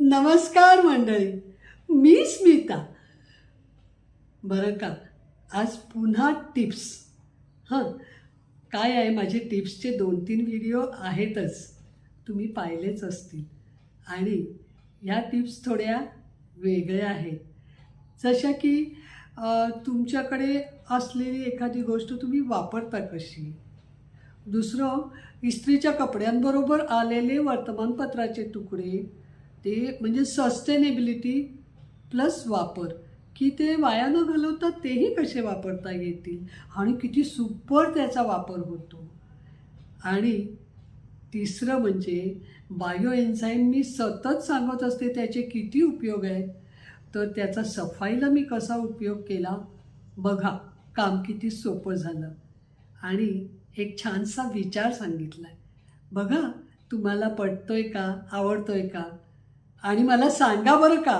नमस्कार मंडळी मी स्मिता. बरं का आज पुन्हा टिप्स. हां काय आहे माझे टिप्सचे दोन तीन व्हिडिओ आहेतच तुम्ही पाहिलेच असतील. आणि ह्या टिप्स थोड्या वेगळ्या आहेत. जशा की तुमच्याकडे असलेली एखादी गोष्ट तुम्ही वापरता कशी? दुसरं इस्त्रीच्या कपड्यांबरोबर आलेले वर्तमानपत्राचे तुकडे ते म्हणजे सस्टेनेबिलिटी प्लस वापर. की ते वाया न घालवता तेही कसे वापरता येतील? आणि किती सुपर त्याचा वापर होतो. आणि तिसरं म्हणजे बायो एन्झाईम मी सतत सांगत असते त्याचे किती उपयोग आहेत? तर त्याचा सफाईला मी कसा उपयोग केला? बघा काम किती सोपं झालं. आणि एक छानसा विचार सांगितला आहे बघा तुम्हाला पटतोय का? आवडतोय का? आणि मला सांगा बरं का